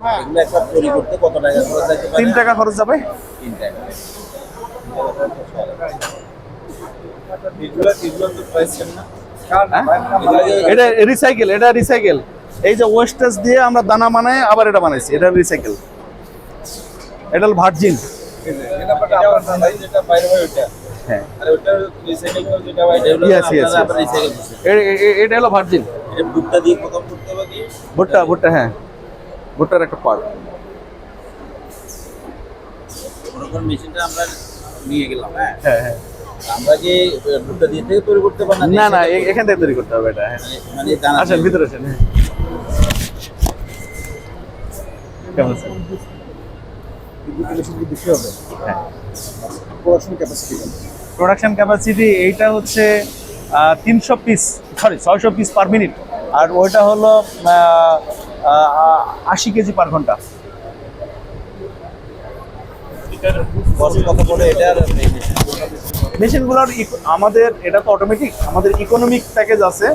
এগুলো একটা তৈরি করতে কত টাকা খরচ যাইতে পারে? তিন টাকা খরচ যাবে? তিন টাকা। এগুলো এগুলো তো প্রাইস না? হ্যাঁ? এটা রিসাইকেল এটা রিসাইকেল এই যে ওয়েস্টেজ দিয়ে আমরা দানা বানাই আবার এটা বানাইছি এটা রিসাইকেল এটা হলো ভার্জিন এটা হয় হ্যাঁ। হয় হলো ভার্জিন দিয়ে কি? ভুট্টা ভুট্টা হ্যাঁ। ভুট্টার একটা পার্ট মনে মেশিনটা আমরা নিয়ে গেলাম হ্যাঁ? হ্যাঁ হ্যাঁ। আমরা কি ভুট্টা দিয়ে থেকে তৈরি করতে পারি না? না এখান থেকে তৈরি করতে হবে এটা হ্যাঁ। মানে আসেন ভিতরে আসেন হ্যাঁ। কেমন আছেন? হ্যাঁ। ক্যাপাসিটি প্রোডাকশন ক্যাপাসিটি এইটা হচ্ছে তিনশো পিস সরি ছয়শো পিস পার মিনিট আর ওইটা হলো আশি কেজি পার ঘণ্টা। মেশিনগুলোর আমাদের এটা তো অটোমেটিক আমাদের ইকোনমিক প্যাকেজ আছে।